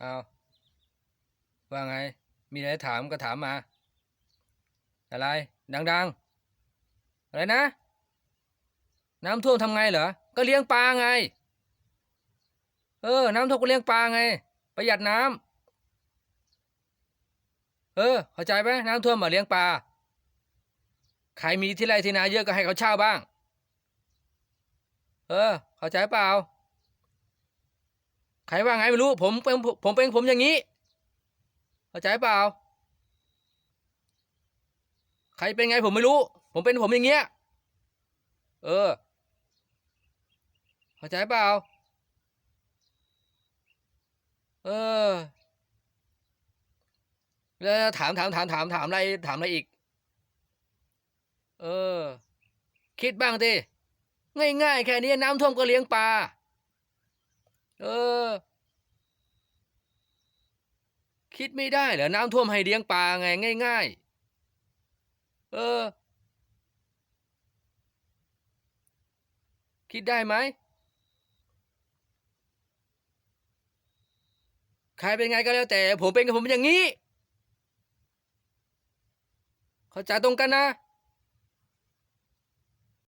เอาว่าไง มีอะไรถามก็ถามมา อะไร ดัง ๆ อะไรนะ น้ำท่วมทำไงเหรอ ก็เลี้ยงปลาไง เออ น้ำท่วมก็เลี้ยงปลาไง ประหยัดน้ำเออ เข้าใจไหมน้ำท่วมมาเลี้ยงปลา ใครมีที่ไรที่นาเยอะก็ให้เขาเช่าบ้าง เออ เข้าใจเปล่า ใครว่าไงไม่รู้ ผมเป็นผมเป็นผมอย่างนี้เข้าใจเปล่า ใครเป็นไงผมไม่รู้ ผมเป็นผมอย่างเงี้ย เออเข้าใจเปล่า เออ แล้วถามถามถามถามถามอะไรถามอะไรอีก เออ คิดบ้างดิง่ายๆแค่นี้น้ำท่วมก็เลี้ยงปลา เออ คิดไม่ได้เหรอน้ำท่วมให้เลี้ยงปลาไงง่าย ๆ เออ คิดได้ไหมใครเป็นไงก็แล้วแต่ ผมเป็นกับผมอย่างนี้ เข้าใจตรงกันนะ